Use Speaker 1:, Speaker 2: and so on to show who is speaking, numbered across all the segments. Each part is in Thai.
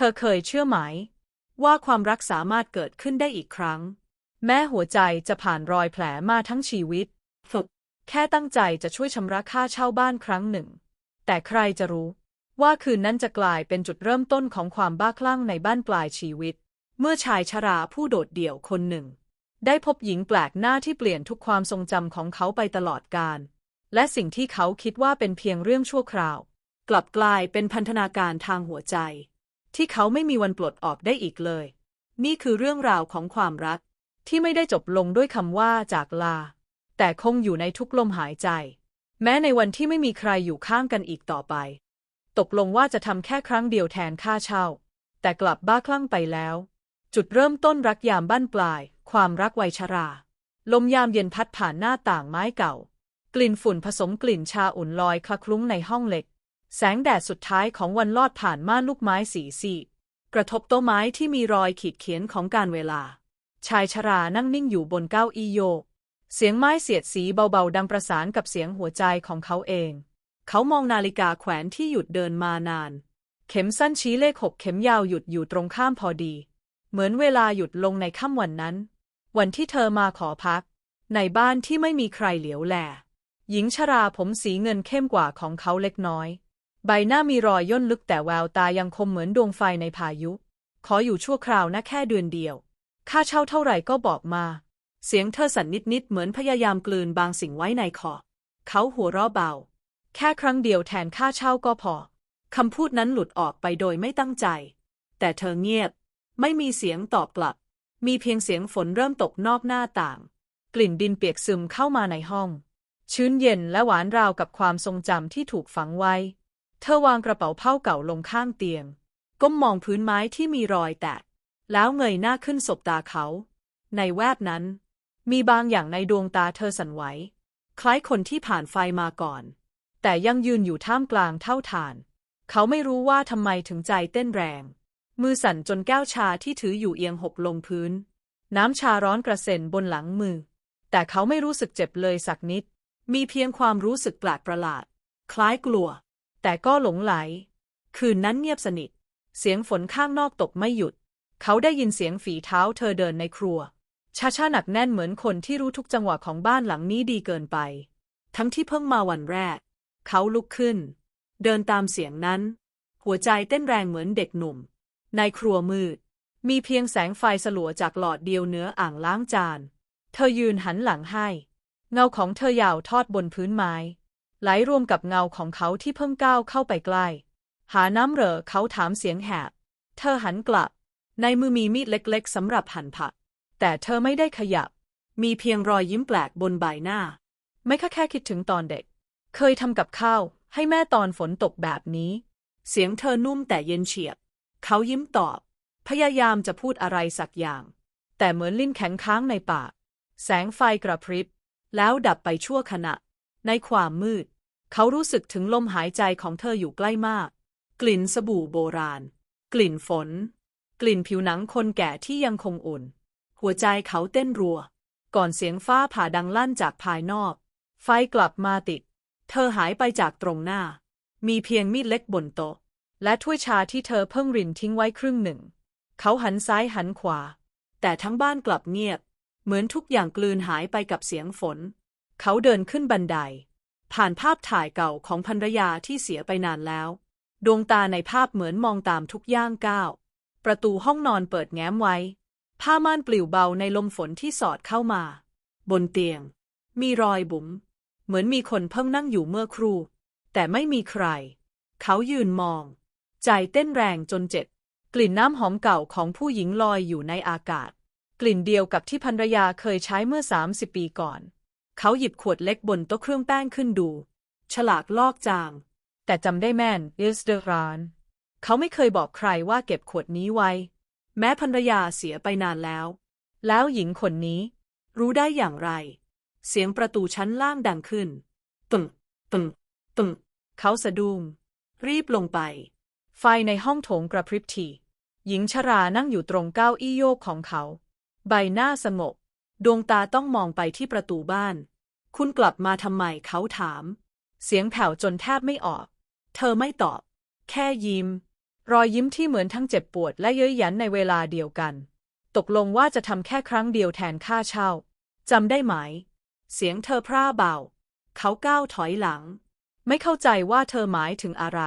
Speaker 1: เธอเคยเชื่อไหม ว่าความรักสามารถเกิดขึ้นได้อีกครั้ง แม้หัวใจจะผ่านรอยแผลมาทั้งชีวิตฝึกแค่ตั้งใจจะช่วยชำระค่าเช่าบ้านครั้งหนึ่ง แต่ใครจะรู้ ว่าคืนนั้นจะกลายเป็นจุดเริ่มต้นของความบ้าคลั่งในบ้านปลายชีวิต เมื่อชายชราผู้โดดเดี่ยวคนหนึ่ง ได้พบหญิงแปลกหน้าที่เปลี่ยนทุกความทรงจำของเขาไปตลอดกาลและสิ่งที่เขาคิดว่าเป็นเพียงเรื่องชั่วคราว กลับกลายเป็นพันธนาการทางหัวใจ ที่เขาไม่มีวันปลดออกได้อีกเลย นี่คือเรื่องราวของความรัก ที่ไม่ได้จบลงด้วยคำว่าจากลา แต่คงอยู่ในทุกลมหายใจ แม้ในวันที่ไม่มีใครอยู่ข้างกันอีกต่อไป ตกลงว่าจะทำแค่ครั้งเดียวแทนค่าเช่า แต่กลับบ้าคลั่งไปแล้ว จุดเริ่มต้นรักยามบ้านปลาย ความรักวัยชรา ลมยามเย็นพัดผ่านหน้าต่างไม้เก่า กลิ่นฝุ่นผสมกลิ่นชาอุ่นลอยคละคลุ้งในห้องเหล็ก แสงแดดสุดท้ายของวันลอดผ่านม่านลูกไม้สีสีกระทบโต๊ะไม้ที่มีรอยขีดเขียนของการเวลา ชายชรานั่งนิ่งอยู่บนเก้าอี้โยก เสียงไม้เสียดสีเบาๆ ดังประสานกับเสียงหัวใจของเขาเอง เขามองนาฬิกาแขวนที่หยุดเดินมานาน เข็มสั้นชี้เลขหกเข็มยาวหยุดอยู่ตรงข้ามพอดี เหมือนเวลาหยุดลงในค่ำวันนั้น วันที่เธอมาขอพัก ในบ้านที่ไม่มีใครเหลียวแล หญิงชราผมสีเงินเข้มกว่าของเขาเล็กน้อย ใบหน้ามีรอยย่นลึกแต่แววตายังคมเหมือนดวงไฟในพายุ ขออยู่ชั่วคราวนะแค่เดือนเดียว ค่าเช่าเท่าไหร่ก็บอกมา เสียงเธอสั่นนิดๆเหมือนพยายามกลืนบางสิ่งไว้ในคอ เขาหัวเราะเบา แค่ครั้งเดียวแทนค่าเช่าก็พอ คำพูดนั้นหลุดออกไปโดยไม่ตั้งใจ แต่เธอเงียบ ไม่มีเสียงตอบกลับ มีเพียงเสียงฝนเริ่มตกนอกหน้าต่าง กลิ่นดินเปียกซึมเข้ามาในห้อง ชื้นเย็นและหวานราวกับความทรงจำที่ถูกฝังไว้ เธอวางกระเป๋าผ้าเก่าลงข้างเตียง ก้มมองพื้นไม้ที่มีรอยแตก แล้วเงยหน้าขึ้นสบตาเขา ในแวบนั้น มีบางอย่างในดวงตาเธอสั่นไหว คล้ายคนที่ผ่านไฟมาก่อน แต่ยังยืนอยู่ท่ามกลางเท่าฐาน เขาไม่รู้ว่าทำไมถึงใจเต้นแรง มือสั่นจนแก้วชาที่ถืออยู่เอียงหกลงพื้น น้ำชาร้อนกระเซ็นบนหลังมือ แต่เขาไม่รู้สึกเจ็บเลยสักนิด มีเพียงความรู้สึกแปลกประหลาด คล้ายกลัว แต่ก็หลงไหล คืนนั้นเงียบสนิท เสียงฝนข้างนอกตกไม่หยุด เขาได้ยินเสียงฝีเท้าเธอเดินในครัวชาชาหนักแน่นเหมือนคนที่รู้ทุกจังหวะของบ้านหลังนี้ดีเกินไป ทั้งที่เพิ่งมาวันแรก เขาลุกขึ้น เดินตามเสียงนั้น หัวใจเต้นแรงเหมือนเด็กหนุ่ม ในครัวมืด มีเพียงแสงไฟสลัวจากหลอดเดียวเหนืออ่างล้างจาน เธอยืนหันหลังให้ เงาของเธอยาวทอดบนพื้นไม้ ไหลรวมกับเงาของเขาที่เพิ่งก้าวเข้าไปใกล้ หาน้ำเหรอเขาถามเสียงแหบ เธอหันกลับ ในมือมีมีดเล็กๆสำหรับหั่นผัก แต่เธอไม่ได้ขยับ มีเพียงรอยยิ้มแปลกบนใบหน้า ไม่แค่แค่คิดถึงตอนเด็ก เคยทำกับข้าว ให้แม่ตอนฝนตกแบบนี้ เสียงเธอนุ่มแต่เย็นเฉียบ เขายิ้มตอบ พยายามจะพูดอะไรสักอย่าง แต่เหมือนลิ้นแข็งค้างในปาก แสงไฟกระพริบ แล้วดับไปชั่วขณะ ในความมืด เขารู้สึกถึงลมหายใจของเธออยู่ใกล้มาก กลิ่นสบู่โบราณ กลิ่นฝน กลิ่นผิวหนังคนแก่ที่ยังคงอุ่น หัวใจเขาเต้นรัว ก่อนเสียงฟ้าผ่าดังลั่นจากภายนอก ไฟกลับมาติด เธอหายไปจากตรงหน้า มีเพียงมีดเล็กบนโต๊ะ และถ้วยชาที่เธอเพิ่งรินทิ้งไว้ครึ่งหนึ่ง เขาหันซ้ายหันขวา แต่ทั้งบ้านกลับเงียบ เหมือนทุกอย่างกลืนหายไปกับเสียงฝน เขาเดินขึ้นบันได ผ่านภาพถ่ายเก่าของภรรยาที่เสียไปนานแล้ว ดวงตาในภาพเหมือนมองตามทุกย่างก้าว ประตูห้องนอนเปิดแง้มไว้ ผ้าม่านปลิวเบาในลมฝนที่สอดเข้ามา บนเตียง มีรอยบุ๋ม เหมือนมีคนเพิ่งนั่งอยู่เมื่อครู่ แต่ไม่มีใคร เขายืนมอง ใจเต้นแรงจนเจ็บ กลิ่นน้ำหอมเก่าของผู้หญิงลอยอยู่ในอากาศ กลิ่นเดียวกับที่ภรรยาเคยใช้เมื่อ 30 ปีก่อน เขาหยิบขวดเล็กบนโต๊ะเครื่องแป้งขึ้นดู ฉลากลอกจาง แต่จำได้แม่นเอสเดราน เขาไม่เคยบอกใครว่าเก็บขวดนี้ไว้ แม้ภรรยาเสียไปนานแล้ว แล้วหญิงคนนี้ รู้ได้อย่างไร เสียงประตูชั้นล่างดังขึ้น ตึงตึงตึงเขาสะดุ้งรีบลงไป ไฟในห้องโถงกระพริบทีหญิงชรานั่งอยู่ตรงเก้าอี้โยกของเขา ใบหน้าสงบ ดวงตาต้องมองไปที่ประตูบ้าน คุณกลับมาทำไมเขาถาม เสียงแผ่วจนแทบไม่ออก เธอไม่ตอบ แค่ยิ้ม รอยยิ้มที่เหมือนทั้งเจ็บปวดและเย้ยหยันในเวลาเดียวกัน ตกลงว่าจะทำแค่ครั้งเดียวแทนค่าเช่าจำได้ไหม เสียงเธอพร่าเบา เขาก้าวถอยหลัง ไม่เข้าใจว่าเธอหมายถึงอะไร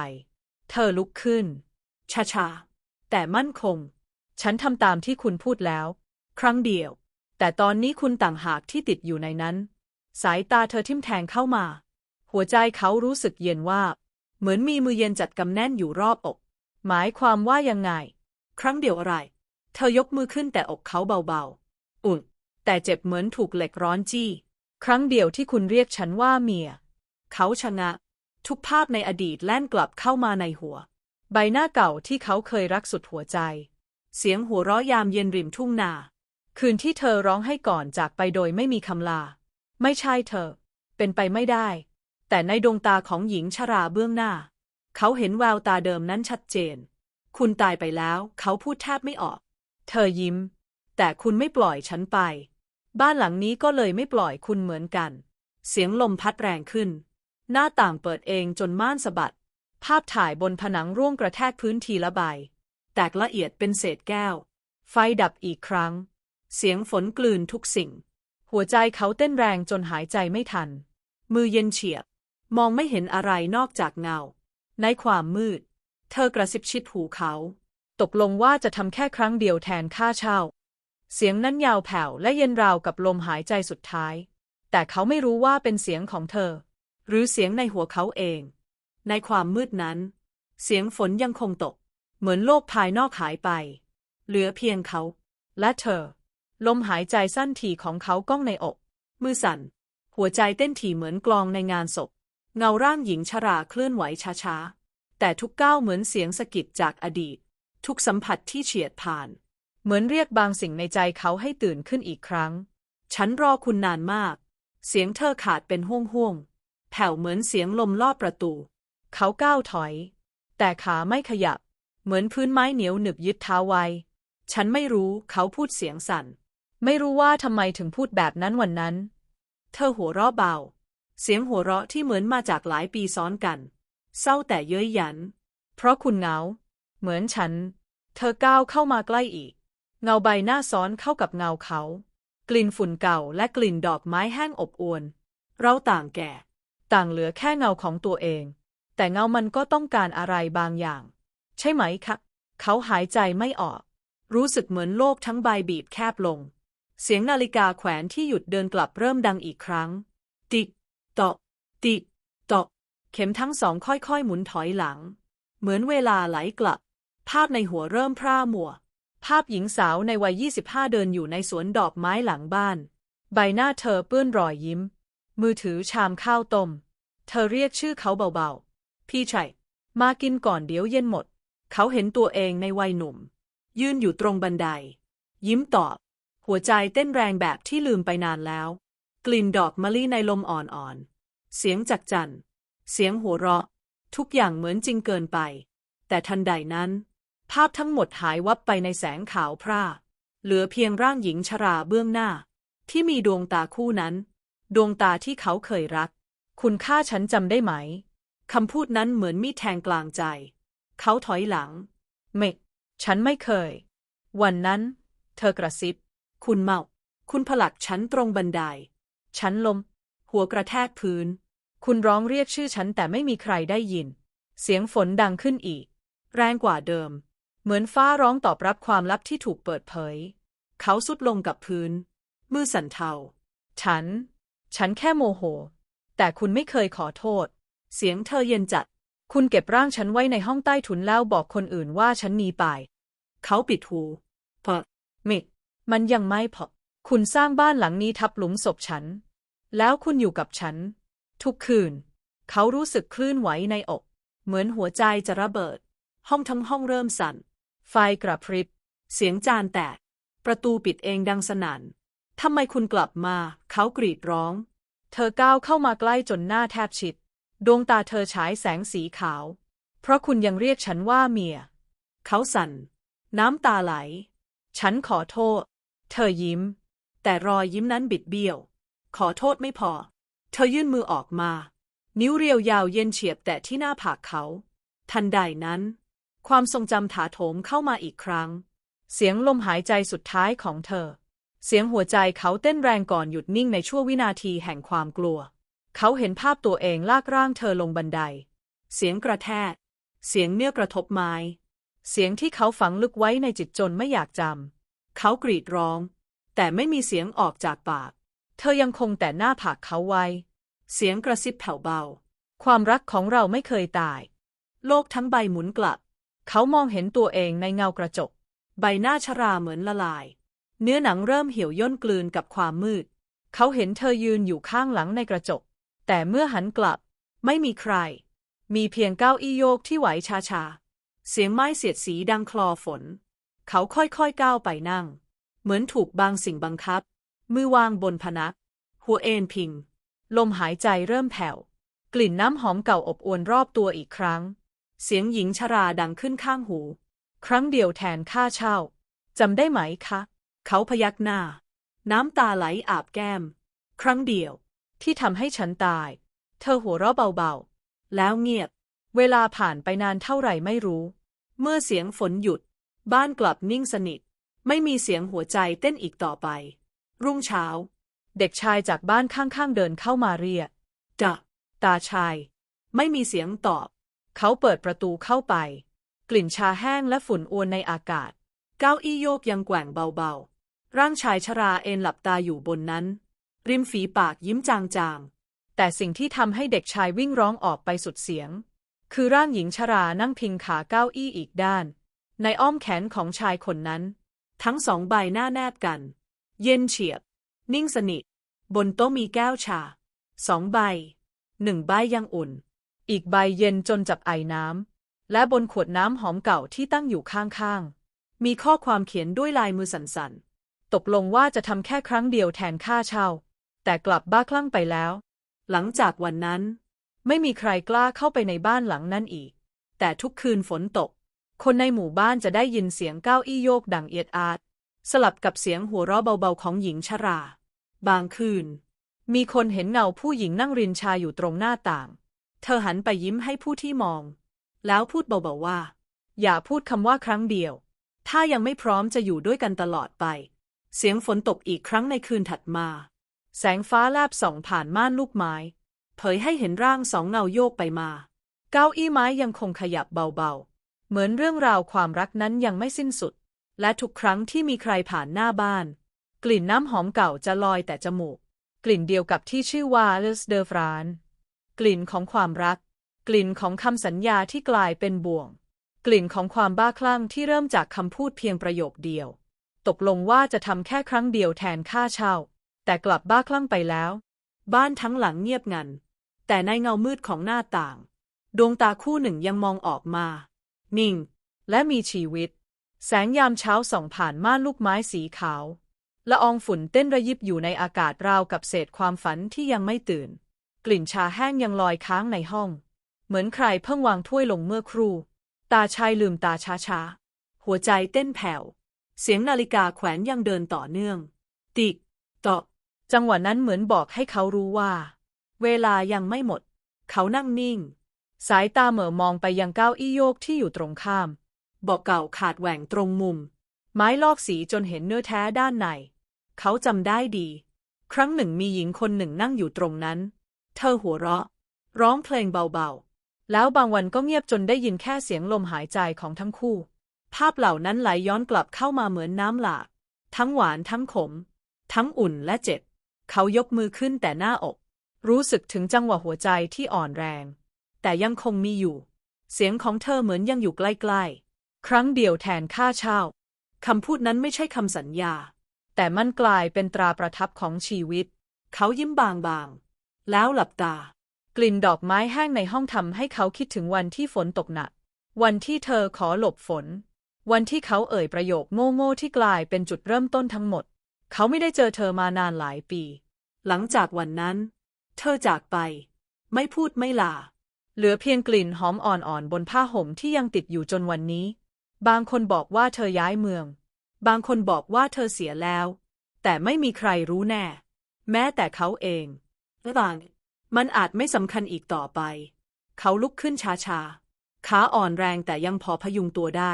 Speaker 1: เธอลุกขึ้นช้าๆแต่มั่นคง ฉันทำตามที่คุณพูดแล้ว ครั้งเดียว แต่ตอนนี้คุณต่างหากที่ติดอยู่ในนั้น สายตาเธอทิ่มแทงเข้ามา หัวใจเขารู้สึกเย็นว่า เหมือนมีมือเย็นจัดกำแน่นอยู่รอบอก หมายความว่ายังไง ครั้งเดียวอะไร เธอยกมือขึ้นแต่อกเขาเบาๆ อุ่น แต่เจ็บเหมือนถูกเหล็กร้อนจี้ ครั้งเดียวที่คุณเรียกฉันว่าเมีย เขาชะงะ ทุกภาพในอดีตแล่นกลับเข้ามาในหัว ใบหน้าเก่าที่เขาเคยรักสุดหัวใจ เสียงหัวเราะยามเย็นริมทุ่งนา คืนที่เธอร้องให้ก่อนจากไปโดยไม่มีคำลา ไม่ใช่เธอ เป็นไปไม่ได้ แต่ในดวงตาของหญิงชราเบื้องหน้า เขาเห็นแววตาเดิมนั้นชัดเจน คุณตายไปแล้ว เขาพูดแทบไม่ออก เธอยิ้ม แต่คุณไม่ปล่อยฉันไป บ้านหลังนี้ก็เลยไม่ปล่อยคุณเหมือนกัน เสียงลมพัดแรงขึ้น หน้าต่างเปิดเองจนม่านสะบัด ภาพถ่ายบนผนังร่วงกระแทกพื้นทีละใบ แตกละเอียดเป็นเศษแก้ว ไฟดับอีกครั้ง เสียงฝนกลืนทุกสิ่ง หัวใจเขาเต้นแรงจนหายใจไม่ทัน มือเย็นเฉียบ มองไม่เห็นอะไรนอกจากเงา ในความมืด เธอกระซิบชิดหูเขา ตกลงว่าจะทำแค่ครั้งเดียวแทนค่าเช่า เสียงนั้นยาวแผ่วและเย็นราวกับลมหายใจสุดท้าย แต่เขาไม่รู้ว่าเป็นเสียงของเธอ หรือเสียงในหัวเขาเอง ในความมืดนั้น เสียงฝนยังคงตก เหมือนโลกภายนอกหายไป เหลือเพียงเขา และเธอ ลมหายใจสั้นถี่ของเขาก้องในอก มือสั่น หัวใจเต้นถี่เหมือนกลองในงานศพ เงาร่างหญิงชราเคลื่อนไหวช้าๆ แต่ทุกก้าวเหมือนเสียงสะกิดจากอดีต ทุกสัมผัสที่เฉียดผ่าน เหมือนเรียกบางสิ่งในใจเขาให้ตื่นขึ้นอีกครั้ง ฉันรอคุณนานมาก เสียงเธอขาดเป็นห้วงห้วงๆแผ่วเหมือนเสียงลมลอดประตู เขาก้าวถอย แต่ขาไม่ขยับ เหมือนพื้นไม้เหนียวหนึบยึดเท้าไว้ ฉันไม่รู้เขาพูดเสียงสั่น ไม่รู้ว่าทำไมถึงพูดแบบนั้นวันนั้น เธอหัวเราะเบา เสียงหัวเราะที่เหมือนมาจากหลายปีซ้อนกัน เศร้าแต่เย้ยหยัน เพราะคุณเหงา เหมือนฉัน เธอก้าวเข้ามาใกล้อีก เงาใบหน้าซ้อนเข้ากับเงาเขา กลิ่นฝุ่นเก่าและกลิ่นดอกไม้แห้งอบอวลเราต่างแก่ ต่างเหลือแค่เงาของตัวเอง แต่เงามันก็ต้องการอะไรบางอย่าง ใช่ไหมคะ เขาหายใจไม่ออก รู้สึกเหมือนโลกทั้งใบบีบแคบลง เสียงนาฬิกาแขวนที่หยุดเดินกลับเริ่มดังอีกครั้ง ติกตอกติกตอกเข็มทั้งสองค่อยๆ หมุนถอยหลัง เหมือนเวลาไหลกลับ ภาพในหัวเริ่มพร่ามัว ภาพหญิงสาวในวัย 25 เดินอยู่ในสวนดอกไม้หลังบ้าน ใบหน้าเธอเปื้อนรอยยิ้ม มือถือชามข้าวต้ม เธอเรียกชื่อเขาเบาๆ พี่ชัย มากินก่อนเดี๋ยวเย็นหมด เขาเห็นตัวเองในวัยหนุ่ม ยืนอยู่ตรงบันได ยิ้มตอบ หัวใจเต้นแรงแบบที่ลืมไปนานแล้ว กลิ่นดอกมะลิในลมอ่อนๆ เสียงจักจัน เสียงหัวเราะ ทุกอย่างเหมือนจริงเกินไป แต่ทันใดนั้น ภาพทั้งหมดหายวับไปในแสงขาวพร่า เหลือเพียงร่างหญิงชราเบื้องหน้า ที่มีดวงตาคู่นั้น ดวงตาที่เขาเคยรัก คุณค่าฉันจำได้ไหม คำพูดนั้นเหมือนมีดแทงกลางใจ เขาถอยหลัง เมก ฉันไม่เคย วันนั้น เธอกระซิบ คุณเมา คุณผลักฉันตรงบันได ฉันลม หัวกระแทกพื้น คุณร้องเรียกชื่อฉันแต่ไม่มีใครได้ยิน เสียงฝนดังขึ้นอีก แรงกว่าเดิม เหมือนฟ้าร้องตอบรับความลับที่ถูกเปิดเผย เขาสุดลงกับพื้น มือสั่นเทา ฉัน ฉันแค่โมโห แต่คุณไม่เคยขอโทษ เสียงเธอเย็นจัด คุณเก็บร่างฉันไว้ในห้องใต้ถุนแล้วบอกคนอื่นว่าฉันหนีไป เขาปิดหูพอมิก มันยังไม่พอ คุณสร้างบ้านหลังนี้ทับหลุมศพฉัน แล้วคุณอยู่กับฉัน ทุกคืน เขารู้สึกคลื่นไหวในอก เหมือนหัวใจจะระเบิด ห้องทั้งห้องเริ่มสั่น ไฟกระพริบ เสียงจานแตก ประตูปิดเองดังสนั่นทำไมคุณกลับมา เขากรีดร้อง เธอก้าวเข้ามาใกล้จนหน้าแทบชิด ดวงตาเธอฉายแสงสีขาว เพราะคุณยังเรียกฉันว่าเมีย เขาสั่น น้ำตาไหล ฉันขอโทษ เธอยิ้ม แต่รอยยิ้มนั้นบิดเบี้ยว ขอโทษไม่พอ เธอยื่นมือออกมา นิ้วเรียวยาวเย็นเฉียบแต่ที่หน้าผากเขา ทันใดนั้น ความทรงจำถาโถมเข้ามาอีกครั้ง เสียงลมหายใจสุดท้ายของเธอ เสียงหัวใจเขาเต้นแรงก่อนหยุดนิ่งในชั่ววินาทีแห่งความกลัว เขาเห็นภาพตัวเองลากร่างเธอลงบันได เสียงกระแทก เสียงเนื้อกระทบไม้ เสียงที่เขาฝังลึกไว้ในจิตจนไม่อยากจำ เขากรีดร้อง แต่ไม่มีเสียงออกจากปาก เธอยังคงแต่หน้าผากเขาไว้ เสียงกระซิบแผ่วเบา ความรักของเราไม่เคยตาย โลกทั้งใบหมุนกลับ เขามองเห็นตัวเองในเงากระจก ใบหน้าชราเหมือนละลาย เนื้อหนังเริ่มเหี่ยวย่นกลืนกับความมืด เขาเห็นเธอยืนอยู่ข้างหลังในกระจก แต่เมื่อหันกลับ ไม่มีใคร มีเพียงเก้าอี้โยกที่ไหวชาๆเสียงไม้เสียดสีดังคลอฝน เขาค่อยๆก้าวไปนั่ง เหมือนถูกบางสิ่งบังคับ มือวางบนพนัก หัวเอนพิง ลมหายใจเริ่มแผ่ว กลิ่นน้ำหอมเก่าอบอวนรอบตัวอีกครั้ง เสียงหญิงชราดังขึ้นข้างหู ครั้งเดียวแทนค่าเช่าจำได้ไหมคะ เขาพยักหน้า น้ำตาไหลอาบแก้ม ครั้งเดียว ที่ทำให้ฉันตาย เธอหัวเราะเบาๆ แล้วเงียบ เวลาผ่านไปนานเท่าไหร่ไม่รู้ เมื่อเสียงฝนหยุด บ้านกลับนิ่งสนิท ไม่มีเสียงหัวใจเต้นอีกต่อไป รุ่งเช้า เด็กชายจากบ้านข้างๆเดินเข้ามาเรียกจ้ะตาชาย ไม่มีเสียงตอบ เขาเปิดประตูเข้าไป กลิ่นชาแห้งและฝุ่นอวนในอากาศ เก้าอี้โยกยังแกว่งเบาๆ ร่างชายชราเอนหลับตาอยู่บนนั้น ริมฝีปากยิ้มจางๆ แต่สิ่งที่ทำให้เด็กชายวิ่งร้องออกไปสุดเสียง คือร่างหญิงชรานั่งพิงขาเก้าอี้อีกด้าน ในอ้อมแขนของชายคนนั้น ทั้งสองใบหน้าแนบกัน เย็นเฉียบ นิ่งสนิท บนโต๊ะมีแก้วชา สองใบ หนึ่งใบยังอุ่น อีกใบเย็นจนจับไอน้ำ และบนขวดน้ำหอมเก่าที่ตั้งอยู่ข้างๆ มีข้อความเขียนด้วยลายมือสั่นๆ ตกลงว่าจะทำแค่ครั้งเดียวแทนค่าเช่า แต่กลับบ้าคลั่งไปแล้ว หลังจากวันนั้น ไม่มีใครกล้าเข้าไปในบ้านหลังนั้นอีก แต่ทุกคืนฝนตก คนในหมู่บ้านจะได้ยินเสียงก้าวอี้โยกดังเอียดอาด สลับกับเสียงหัวเราะเบาๆของหญิงชรา บางคืน มีคนเห็นเงาผู้หญิงนั่งรินชาอยู่ตรงหน้าต่าง เธอหันไปยิ้มให้ผู้ที่มอง แล้วพูดเบาๆว่า อย่าพูดคำว่าครั้งเดียว ถ้ายังไม่พร้อมจะอยู่ด้วยกันตลอดไป เสียงฝนตกอีกครั้งในคืนถัดมา แสงฟ้าแลบส่องผ่านม่านลูกไม้ เผยให้เห็นร่างสองเงาโยกไปมา เก้าอี้ไม้ยังคงขยับเบาๆ เหมือนเรื่องราวความรักนั้นยังไม่สิ้นสุด และทุกครั้งที่มีใครผ่านหน้าบ้าน กลิ่นน้ำหอมเก่าจะลอยแต่จมูก กลิ่นเดียวกับที่ชื่อว่าเลสเดอฟราน กลิ่นของความรัก กลิ่นของคำสัญญาที่กลายเป็นบ่วง กลิ่นของความบ้าคลั่งที่เริ่มจากคำพูดเพียงประโยคเดียว ตกลงว่าจะทำแค่ครั้งเดียวแทนค่าเช่า แต่กลับบ้าคลั่งไปแล้ว บ้านทั้งหลังเงียบงัน แต่ในเงามืดของหน้าต่าง ดวงตาคู่หนึ่งยังมองออกมา นิ่ง และมีชีวิต แสงยามเช้าส่องผ่านม่านลูกไม้สีขาว ละอองฝุ่นเต้นระยิบอยู่ในอากาศราวกับเศษความฝันที่ยังไม่ตื่น กลิ่นชาแห้งยังลอยค้างในห้อง เหมือนใครเพิ่งวางถ้วยลงเมื่อครู่ ตาชายลืมตาช้าๆ หัวใจเต้นแผ่ว เสียงนาฬิกาแขวนยังเดินต่อเนื่อง ติกตอกจังหวะนั้นเหมือนบอกให้เขารู้ว่า เวลายังไม่หมด เขานั่งนิ่ง สายตาเหม่อมองไปยังเก้าอี้โยกที่อยู่ตรงข้ามเบอกเก่าขาดแหว่งตรงมุม ไม้ลอกสีจนเห็นเนื้อแท้ด้านใน เขาจำได้ดี ครั้งหนึ่งมีหญิงคนหนึ่งนั่งอยู่ตรงนั้น เธอหัวเราะ ร้องเพลงเบาๆ แล้วบางวันก็เงียบจนได้ยินแค่เสียงลมหายใจของทั้งคู่ ภาพเหล่านั้นไหลย้อนกลับเข้ามาเหมือนน้ำหลากทั้งหวานทั้งขม ทั้งอุ่นและเจ็บ เขายกมือขึ้นแต่หน้าอก รู้สึกถึงจังหวะหัวใจที่อ่อนแรง แต่ยังคงมีอยู่ เสียงของเธอเหมือนยังอยู่ใกล้ๆ ครั้งเดียวแทนค่าเช่าคำพูดนั้นไม่ใช่คำสัญญา แต่มันกลายเป็นตราประทับของชีวิต เขายิ้มบางๆ แล้วหลับตา กลิ่นดอกไม้แห้งในห้องทำให้เขาคิดถึงวันที่ฝนตกหนัก วันที่เธอขอหลบฝน วันที่เขาเอ่ยประโยคโง่ๆที่กลายเป็นจุดเริ่มต้นทั้งหมด เขาไม่ได้เจอเธอมานานหลายปี หลังจากวันนั้น เธอจากไป ไม่พูดไม่ลา เหลือเพียงกลิ่นหอมอ่อนๆบนผ้าห่มที่ยังติดอยู่จนวันนี้ บางคนบอกว่าเธอย้ายเมือง บางคนบอกว่าเธอเสียแล้ว แต่ไม่มีใครรู้แน่ แม้แต่เขาเองบางมันอาจไม่สำคัญอีกต่อไป เขาลุกขึ้นช้าขาอ่อนแรงแต่ยังพอพยุงตัวได้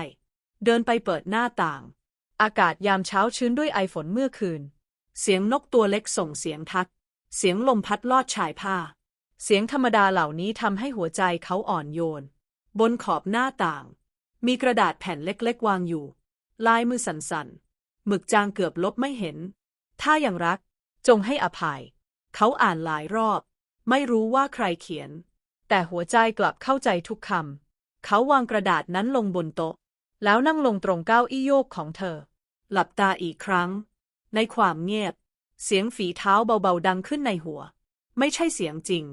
Speaker 1: เดินไปเปิดหน้าต่าง อากาศยามเช้าชื้นด้วยไอฝนเมื่อคืน เสียงนกตัวเล็กส่งเสียงทัก เสียงลมพัดลอดชายผ้า เสียงธรรมดาเหล่านี้ทำให้หัวใจเขาอ่อนโยน บนขอบหน้าต่าง มีกระดาษแผ่นเล็กๆ วางอยู่ ลายมือสั่นๆ หมึกจางเกือบลบไม่เห็น ถ้ายังรัก จงให้อภัย เขาอ่านหลายรอบ ไม่รู้ว่าใครเขียน แต่หัวใจกลับเข้าใจทุกคำ เขาวางกระดาษนั้นลงบนโต๊ะ แล้วนั่งลงตรงเก้าอี้โยกของเธอ หลับตาอีกครั้ง ในความเงียบ เสียงฝีเท้าเบาๆดังขึ้นในหัว ไม่ใช่เสียงจริง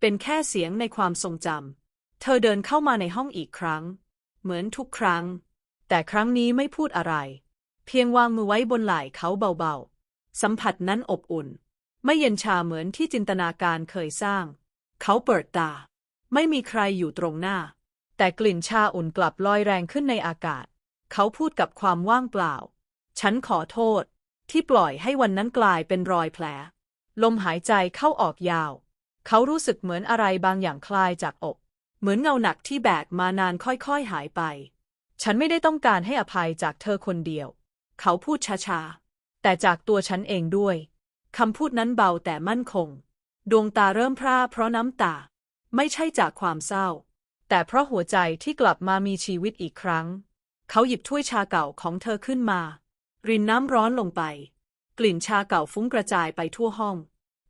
Speaker 1: เป็นแค่เสียงในความทรงจำ เธอเดินเข้ามาในห้องอีกครั้ง เหมือนทุกครั้ง แต่ครั้งนี้ไม่พูดอะไร เพียงวางมือไว้บนไหล่เขาเบาๆ สัมผัสนั้นอบอุ่น ไม่เย็นชาเหมือนที่จินตนาการเคยสร้าง เขาเปิดตา ไม่มีใครอยู่ตรงหน้า แต่กลิ่นชาอุ่นกลับลอยแรงขึ้นในอากาศ เขาพูดกับความว่างเปล่า ฉันขอโทษ ที่ปล่อยให้วันนั้นกลายเป็นรอยแผล ลมหายใจเข้าออกยาว เขารู้สึกเหมือนอะไรบางอย่างคลายจากอก เหมือนเงาหนักที่แบกมานานค่อยๆหายไป ฉันไม่ได้ต้องการให้อภัยจากเธอคนเดียว เขาพูดช้าๆ แต่จากตัวฉันเองด้วย คำพูดนั้นเบาแต่มั่นคง ดวงตาเริ่มพร่าเพราะน้ำตา ไม่ใช่จากความเศร้า แต่เพราะหัวใจที่กลับมามีชีวิตอีกครั้ง เขาหยิบถ้วยชาเก่าของเธอขึ้นมา รินน้ำร้อนลงไป กลิ่นชาเก่าฟุ้งกระจายไปทั่วห้อง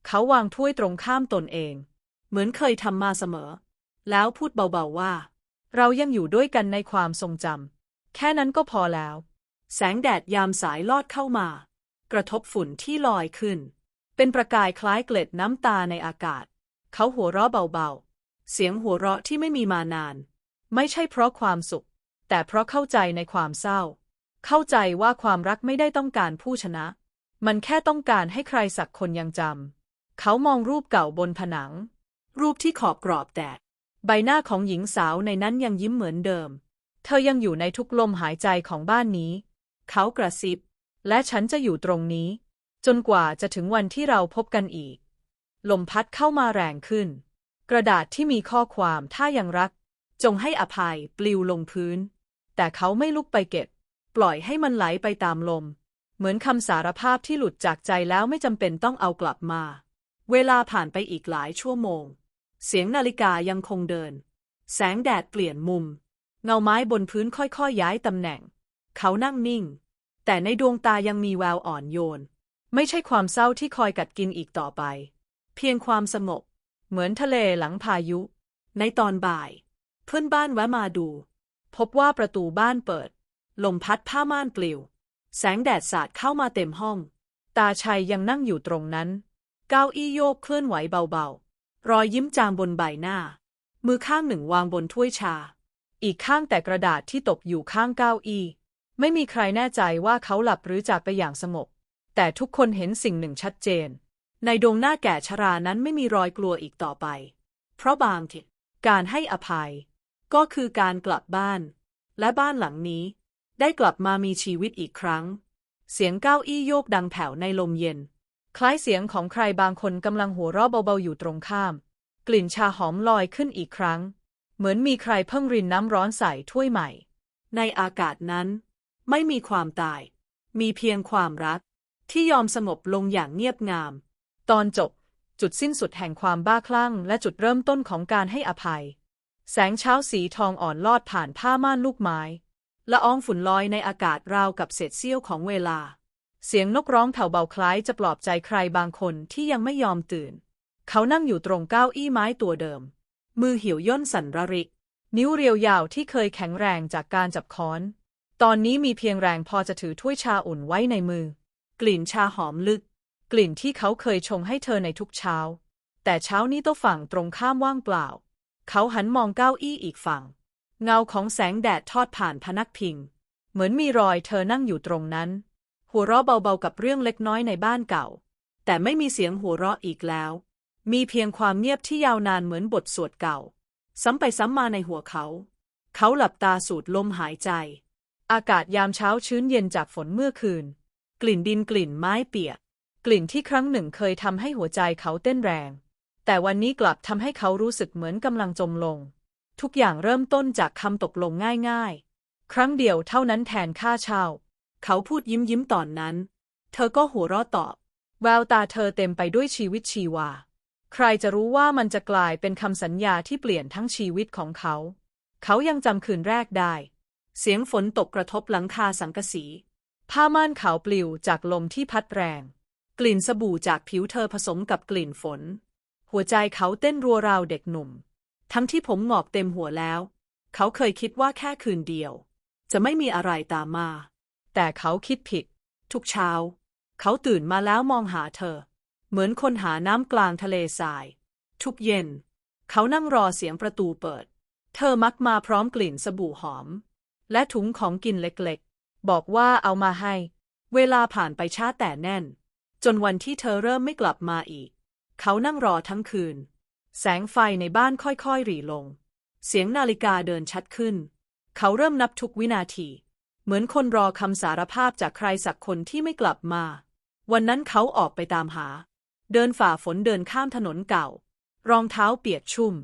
Speaker 1: เขาวางถ้วยตรงข้ามตนเอง เหมือนเคยทำมาเสมอ แล้วพูดเบาๆว่า เรายังอยู่ด้วยกันในความทรงจำแค่นั้นก็พอแล้ว แสงแดดยามสายลอดเข้ามา กระทบฝุ่นที่ลอยขึ้น เป็นประกายคล้ายเกล็ดน้ำตาในอากาศ เขาหัวเราะเบาๆ เสียงหัวเราะที่ไม่มีมานาน ไม่ใช่เพราะความสุข แต่เพราะเข้าใจในความเศร้า เข้าใจว่าความรักไม่ได้ต้องการผู้ชนะ มันแค่ต้องการให้ใครสักคนยังจำ เขามองรูปเก่าบนผนัง รูปที่ขอบกรอบแตก ใบหน้าของหญิงสาวในนั้นยังยิ้มเหมือนเดิม เธอยังอยู่ในทุกลมหายใจของบ้านนี้ เขากระซิบ และฉันจะอยู่ตรงนี้ จนกว่าจะถึงวันที่เราพบกันอีก ลมพัดเข้ามาแรงขึ้น กระดาษที่มีข้อความถ้ายังรัก จงให้อภัยปลิวลงพื้น แต่เขาไม่ลุกไปเก็บ ปล่อยให้มันไหลไปตามลม เหมือนคำสารภาพที่หลุดจากใจแล้วไม่จำเป็นต้องเอากลับมา เวลาผ่านไปอีกหลายชั่วโมง เสียงนาฬิกายังคงเดิน แสงแดดเปลี่ยนมุม เงาไม้บนพื้นค่อยๆย้ายตำแหน่ง เขานั่งนิ่ง แต่ในดวงตายังมีแววอ่อนโยน ไม่ใช่ความเศร้าที่คอยกัดกินอีกต่อไป เพียงความสงบเหมือนทะเลหลังพายุ ในตอนบ่าย เพื่อนบ้านแวะมาดู พบว่าประตูบ้านเปิด ลมพัดผ้าม่านปลิว แสงแดดสาดเข้ามาเต็มห้อง ตาชัยยังนั่งอยู่ตรงนั้น เก้าอี้โยกเคลื่อนไหวเบาๆ รอยยิ้มจางบนใบหน้า มือข้างหนึ่งวางบนถ้วยชา อีกข้างแต่กระดาษที่ตกอยู่ข้างเก้าอี้ ไม่มีใครแน่ใจว่าเขาหลับหรือจากไปอย่างสงบ แต่ทุกคนเห็นสิ่งหนึ่งชัดเจน ในดวงหน้าแก่ชรานั้นไม่มีรอยกลัวอีกต่อไป เพราะบางทีการให้อภัย ก็คือการกลับบ้าน และบ้านหลังนี้ ได้กลับมามีชีวิตอีกครั้ง เสียงเก้าอี้โยกดังแผ่วในลมเย็น คล้ายเสียงของใครบางคนกำลังหัวเราะเบาๆอยู่ตรงข้าม กลิ่นชาหอมลอยขึ้นอีกครั้ง เหมือนมีใครเพิ่งรินน้ำร้อนใส่ถ้วยใหม่ ในอากาศนั้น ไม่มีความตาย มีเพียงความรัก ที่ยอมสงบลงอย่างเงียบงาม ตอนจบ จุดสิ้นสุดแห่งความบ้าคลั่ง และจุดเริ่มต้นของการให้อภัย แสงเช้าสีทองอ่อนลอดผ่านผ้าม่านลูกไม้ละอองฝุ่นลอยในอากาศราวกับเศษเสี้ยวของเวลา เสียงนกร้องแผ่วเบาคล้ายจะปลอบใจใครบางคนที่ยังไม่ยอมตื่น เขานั่งอยู่ตรงเก้าอี้ไม้ตัวเดิม มือหี่ยวย่นสันระริก นิ้วเรียวยาวที่เคยแข็งแรงจากการจับค้อน ตอนนี้มีเพียงแรงพอจะถือถ้วยชาอุ่นไว้ในมือ กลิ่นชาหอมลึก กลิ่นที่เขาเคยชงให้เธอในทุกเช้า แต่เช้านี้ต๊ะฝั่งตรงข้ามว่างเปล่า เขาหันมองเก้าอี้อีกฝั่ง เงาของแสงแดดทอดผ่านพนักพิง เหมือนมีรอยเธอนั่งอยู่ตรงนั้น หัวเราะเบาๆกับเรื่องเล็กน้อยในบ้านเก่า แต่ไม่มีเสียงหัวเราะอีกแล้ว มีเพียงความเงียบที่ยาวนานเหมือนบทสวดเก่า ซ้ำไปซ้ำมาในหัวเขา เขาหลับตาสูดลมหายใจ อากาศยามเช้าชื้นเย็นจากฝนเมื่อคืน กลิ่นดินกลิ่นไม้เปียก กลิ่นที่ครั้งหนึ่งเคยทำให้หัวใจเขาเต้นแรง แต่วันนี้กลับทำให้เขารู้สึกเหมือนกำลังจมลง ทุกอย่างเริ่มต้นจากคำตกลงง่ายๆ ครั้งเดียวเท่านั้นแทนค่าเช่า เขาพูดยิ้มยิ้มตอนนั้น เธอก็หัวเราะตอบ แววตาเธอเต็มไปด้วยชีวิตชีวา ใครจะรู้ว่ามันจะกลายเป็นคำสัญญาที่เปลี่ยนทั้งชีวิตของเขา เขายังจำคืนแรกได้ เสียงฝนตกกระทบหลังคาสังกะสี ผ้าม่านขาวปลิวจากลมที่พัดแรง กลิ่นสบู่จากผิวเธอผสมกับกลิ่นฝน หัวใจเขาเต้นรัวราวเด็กหนุ่ม ทั้งที่ผมหงอกเต็มหัวแล้ว เขาเคยคิดว่าแค่คืนเดียว จะไม่มีอะไรตามมา แต่เขาคิดผิด ทุกเช้า เขาตื่นมาแล้วมองหาเธอ เหมือนคนหาน้ำกลางทะเลทราย ทุกเย็น เขานั่งรอเสียงประตูเปิด เธอมักมาพร้อมกลิ่นสบู่หอม และถุงของกินเล็กๆ บอกว่าเอามาให้ เวลาผ่านไปช้าแต่แน่น จนวันที่เธอเริ่มไม่กลับมาอีก เขานั่งรอทั้งคืน แสงไฟในบ้านค่อยๆหรี่ลง เสียงนาฬิกาเดินชัดขึ้น เขาเริ่มนับทุกวินาที เหมือนคนรอคำสารภาพจากใครสักคนที่ไม่กลับมา วันนั้นเขาออกไปตามหา เดินฝ่าฝนเดินข้ามถนนเก่า รองเท้าเปียกชุ่ม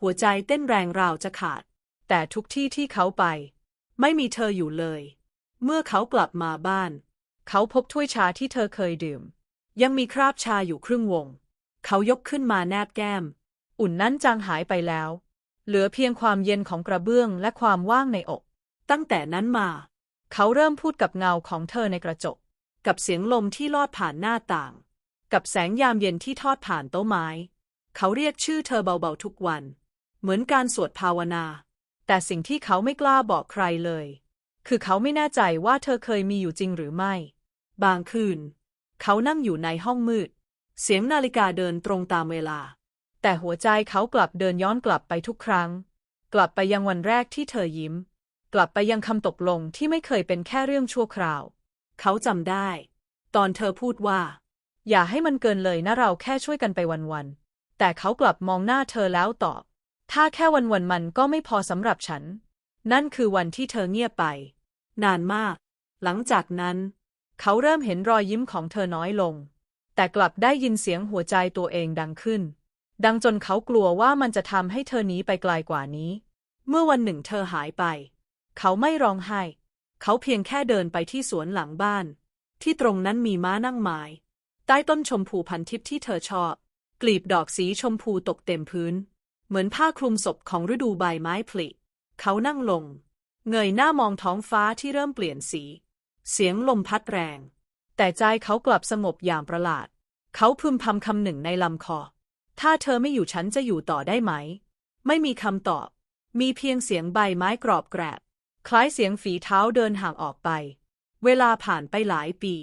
Speaker 1: หัวใจเต้นแรงราวจะขาด แต่ทุกที่ที่เขาไป ไม่มีเธออยู่เลย เมื่อเขากลับมาบ้าน เขาพบถ้วยชาที่เธอเคยดื่ม ยังมีคราบชาอยู่ครึ่งวง เขายกขึ้นมาแนบแก้ม อุ่นนั้นจางหายไปแล้ว เหลือเพียงความเย็นของกระเบื้องและความว่างในอก ตั้งแต่นั้นมา เขาเริ่มพูดกับเงาของเธอในกระจก กับเสียงลมที่ลอดผ่านหน้าต่าง กับแสงยามเย็นที่ทอดผ่านโต๊ะไม้ เขาเรียกชื่อเธอเบาๆทุกวัน เหมือนการสวดภาวนา แต่สิ่งที่เขาไม่กล้าบอกใครเลย คือเขาไม่แน่ใจว่าเธอเคยมีอยู่จริงหรือไม่ บางคืน เขานั่งอยู่ในห้องมืด เสียงนาฬิกาเดินตรงตามเวลา แต่หัวใจเขากลับเดินย้อนกลับไปทุกครั้ง กลับไปยังวันแรกที่เธอยิ้ม กลับไปยังคำตกลงที่ไม่เคยเป็นแค่เรื่องชั่วคราว เขาจำได้ ตอนเธอพูดว่า อย่าให้มันเกินเลยนะเราแค่ช่วยกันไปวันๆ แต่เขากลับมองหน้าเธอแล้วตอบ ถ้าแค่วันๆมันก็ไม่พอสำหรับฉัน นั่นคือวันที่เธอเงียบไป นานมาก หลังจากนั้น เขาเริ่มเห็นรอยยิ้มของเธอน้อยลง แต่กลับได้ยินเสียงหัวใจตัวเองดังขึ้น ดังจนเขากลัวว่ามันจะทำให้เธอหนีไปไกลกว่านี้ เมื่อวันหนึ่งเธอหายไป เขาไม่ร้องไห้ เขาเพียงแค่เดินไปที่สวนหลังบ้าน ที่ตรงนั้นมีม้านั่งไม้ใต้ต้นชมพูพันทิพย์ที่เธอชอบ กลีบดอกสีชมพูตกเต็มพื้น เหมือนผ้าคลุมศพของฤดูใบไม้ผลิ เขานั่งลง เงยหน้ามองท้องฟ้าที่เริ่มเปลี่ยนสี เสียงลมพัดแรง แต่ใจเขากลับสงบอย่างประหลาด เขาพึมพำคำหนึ่งในลำคอ ถ้าเธอไม่อยู่ฉันจะอยู่ต่อได้ไหม ไม่มีคำตอบ มีเพียงเสียงใบไม้กรอบแกรบ คล้ายเสียงฝีเท้าเดินห่างออกไป เวลาผ่านไปหลายปี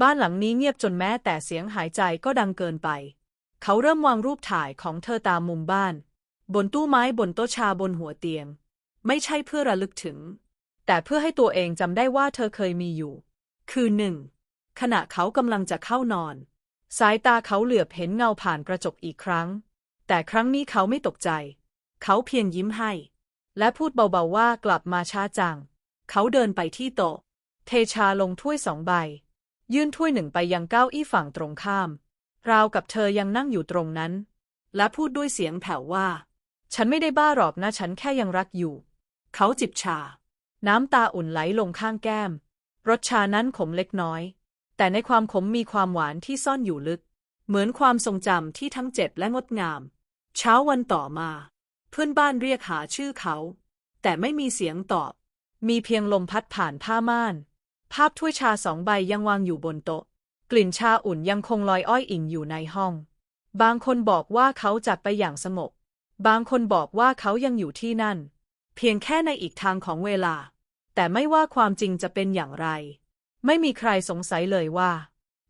Speaker 1: บ้านหลังนี้เงียบจนแม้แต่เสียงหายใจก็ดังเกินไป เขาเริ่มวางรูปถ่ายของเธอตามมุมบ้าน บนตู้ไม้บนโต๊ะชาบนหัวเตียง ไม่ใช่เพื่อระลึกถึง แต่เพื่อให้ตัวเองจำได้ว่าเธอเคยมีอยู่ คือหนึ่งขณะเขากำลังจะเข้านอน สายตาเขาเหลือบเห็นเงาผ่านกระจกอีกครั้ง แต่ครั้งนี้เขาไม่ตกใจ เขาเพียงยิ้มให้ และพูดเบาๆว่ากลับมาช้าจัง เขาเดินไปที่โต๊ะ เทชาลงถ้วยสองใบ ยื่นถ้วยหนึ่งไปยังเก้าอี้ฝั่งตรงข้าม ราวกับเธอยังนั่งอยู่ตรงนั้น และพูดด้วยเสียงแผ่วว่า ฉันไม่ได้บ้าหรอกนะฉันแค่ยังรักอยู่ เขาจิบชา น้ำตาอุ่นไหลลงข้างแก้ม รสชานั้นขมเล็กน้อย แต่ในความขมมีความหวานที่ซ่อนอยู่ลึก เหมือนความทรงจำที่ทั้งเจ็บและงดงาม เช้าวันต่อมา เพื่อนบ้านเรียกหาชื่อเขา แต่ไม่มีเสียงตอบ มีเพียงลมพัดผ่านผ้าม่าน ภาพถ้วยชาสองใบยังวางอยู่บนโต๊ะ กลิ่นชาอุ่นยังคงลอยอ้อยอิ่งอยู่ในห้อง บางคนบอกว่าเขาจากไปอย่างสงบบางคนบอกว่าเขายังอยู่ที่นั่น เพียงแค่ในอีกทางของเวลา แต่ไม่ว่าความจริงจะเป็นอย่างไร ไม่มีใครสงสัยเลยว่า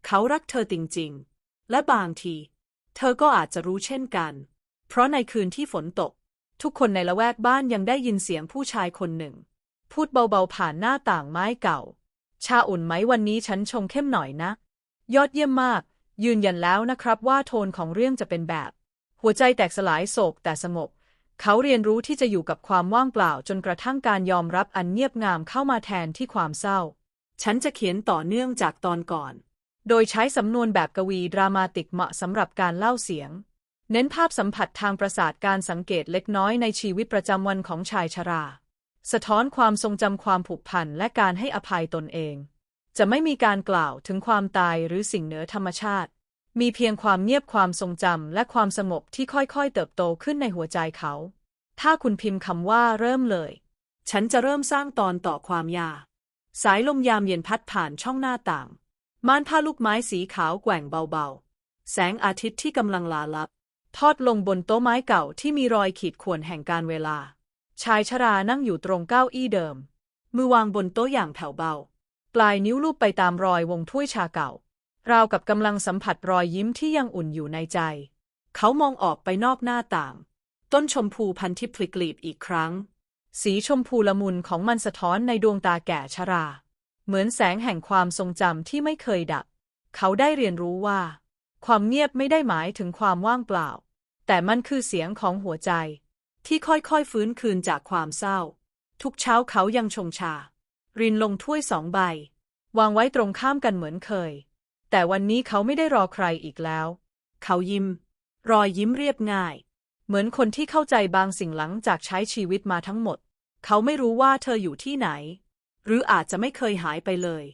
Speaker 1: เขารักเธอจริงๆ และบางที เธอก็อาจจะรู้เช่นกัน เพราะในคืนที่ฝนตก ทุกคนในละแวกบ้านยังได้ยินเสียงผู้ชายคนหนึ่ง พูดเบาๆผ่านหน้าต่างไม้เก่า ชาอุ่นไหมวันนี้ฉันชงเข้มหน่อยนะ ยอดเยี่ยมมาก ยืนยันแล้วนะครับว่าโทนของเรื่องจะเป็นแบบ หัวใจแตกสลายโศกแต่สงบเขาเรียนรู้ที่จะอยู่กับความว่างเปล่าจนกระทั่งการยอมรับอันเงียบงามเข้ามาแทนที่ความเศร้า ฉันจะเขียนต่อเนื่องจากตอนก่อน โดยใช้สำนวนแบบกวีดรามาติกเหมาะสำหรับการเล่าเสียง เน้นภาพสัมผัสทางประสาทการสังเกตเล็กน้อยในชีวิตประจำวันของชายชรา สะท้อนความทรงจำความผูกพันและการให้อภัยตนเอง จะไม่มีการกล่าวถึงความตายหรือสิ่งเหนือธรรมชาติ มีเพียงความเงียบความทรงจำและความสงบที่ค่อยๆ เติบโตขึ้นในหัวใจเขา ถ้าคุณพิมพ์คำว่าเริ่มเลย ฉันจะเริ่มสร้างตอนต่อความยา สายลมยามเย็นพัดผ่านช่องหน้าต่างม่านผ้าลูกไม้สีขาวแกว่งเบาๆ แสงอาทิตย์ที่กำลังลาลับ ทอดลงบนโต๊ะไม้เก่าที่มีรอยขีดข่วนแห่งการเวลา ชายชรานั่งอยู่ตรงเก้าอี้เดิม มือวางบนโต๊ะอย่างแผ่วเบา ปลายนิ้วลูบไปตามรอยวงถ้วยชาเก่า ราวกับกำลังสัมผัสรอยยิ้มที่ยังอุ่นอยู่ในใจ เขามองออกไปนอกหน้าต่าง ต้นชมพูพันทิพลิกลีบอีกครั้ง สีชมพูละมุนของมันสะท้อนในดวงตาแก่ชรา เหมือนแสงแห่งความทรงจำที่ไม่เคยดับ เขาได้เรียนรู้ว่า ความเงียบไม่ได้หมายถึงความว่างเปล่า แต่มันคือเสียงของหัวใจ ที่ค่อยๆฟื้นคืนจากความเศร้า ทุกเช้าเขายังชงชา รินลงถ้วยสองใบ วางไว้ตรงข้ามกันเหมือนเคย แต่วันนี้เขาไม่ได้รอใครอีกแล้ว เขายิ้ม รอยยิ้มเรียบง่าย เหมือนคนที่เข้าใจบางสิ่งหลังจากใช้ชีวิตมาทั้งหมด เขาไม่รู้ว่าเธออยู่ที่ไหน หรืออาจจะไม่เคยหายไปเลย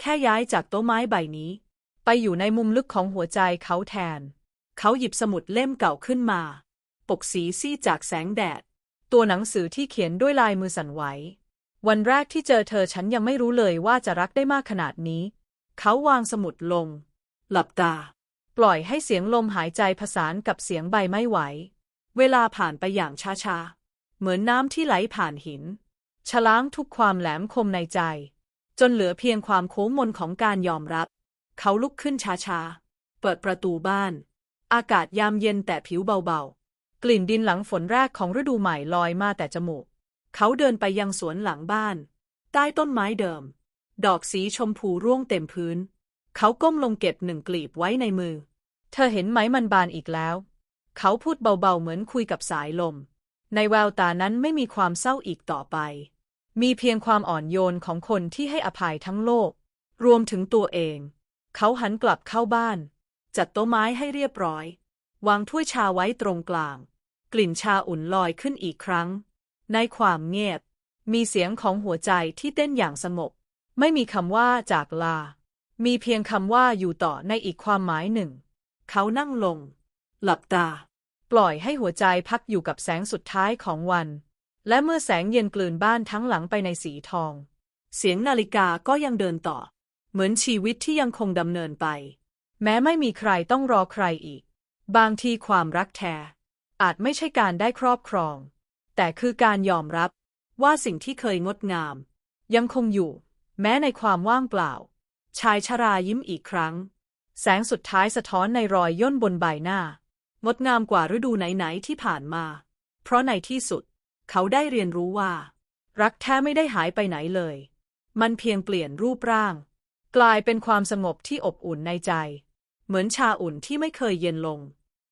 Speaker 1: แค่ย้ายจากโต๊ะไม้ใบนี้ อยู่ในมุมลึกของหัวใจเขาแทน เขาหยิบสมุดเล่มเก่าขึ้นมา ปกสีซีดจากแสงแดด ตัวหนังสือที่เขียนด้วยลายมือสั่นไหว วันแรกที่เจอเธอฉันยังไม่รู้เลยว่าจะรักได้มากขนาดนี้ เขาวางสมุดลง หลับตา ปล่อยให้เสียงลมหายใจผสานกับเสียงใบไม้ไหว เวลาผ่านไปอย่างช้าๆ เหมือนน้ำที่ไหลผ่านหิน ฉล้างทุกความแหลมคมในใจ จนเหลือเพียงความโค้งมนของการยอมรับ เขาลุกขึ้นช้าๆ เปิดประตูบ้าน อากาศยามเย็นแต่ผิวเบาๆ กลิ่นดินหลังฝนแรกของฤดูใหม่ลอยมาแต่จมูก เขาเดินไปยังสวนหลังบ้าน ใต้ต้นไม้เดิม ดอกสีชมพูร่วงเต็มพื้น เขาก้มลงเก็บหนึ่งกลีบไว้ในมือ เธอเห็นไหมมันบานอีกแล้ว เขาพูดเบาๆเหมือนคุยกับสายลม ในแววตานั้นไม่มีความเศร้าอีกต่อไป มีเพียงความอ่อนโยนของคนที่ให้อภัยทั้งโลก รวมถึงตัวเอง เขาหันกลับเข้าบ้าน จัดโต๊ะไม้ให้เรียบร้อย วางถ้วยชาไว้ตรงกลาง กลิ่นชาอุ่นลอยขึ้นอีกครั้ง ในความเงียบ มีเสียงของหัวใจที่เต้นอย่างสงบ ไม่มีคำว่าจากลา มีเพียงคำว่าอยู่ต่อในอีกความหมายหนึ่ง เขานั่งลง หลับตา ปล่อยให้หัวใจพักอยู่กับแสงสุดท้ายของวัน และเมื่อแสงเย็นกลืนบ้านทั้งหลังไปในสีทอง เสียงนาฬิกาก็ยังเดินต่อ เหมือนชีวิตที่ยังคงดำเนินไป แม้ไม่มีใครต้องรอใครอีก บางทีความรักแท้ อาจไม่ใช่การได้ครอบครอง แต่คือการยอมรับว่าสิ่งที่เคยงดงาม ยังคงอยู่ แม้ในความว่างเปล่า ชายชรายิ้มอีกครั้ง แสงสุดท้ายสะท้อนในรอยย่นบนใบหน้า งดงามกว่าฤดูไหนๆที่ผ่านมา เพราะในที่สุด เขาได้เรียนรู้ว่า รักแท้ไม่ได้หายไปไหนเลย มันเพียงเปลี่ยนรูปร่าง กลายเป็นความสงบที่อบอุ่นในใจ เหมือนชาอุ่นที่ไม่เคยเย็นลง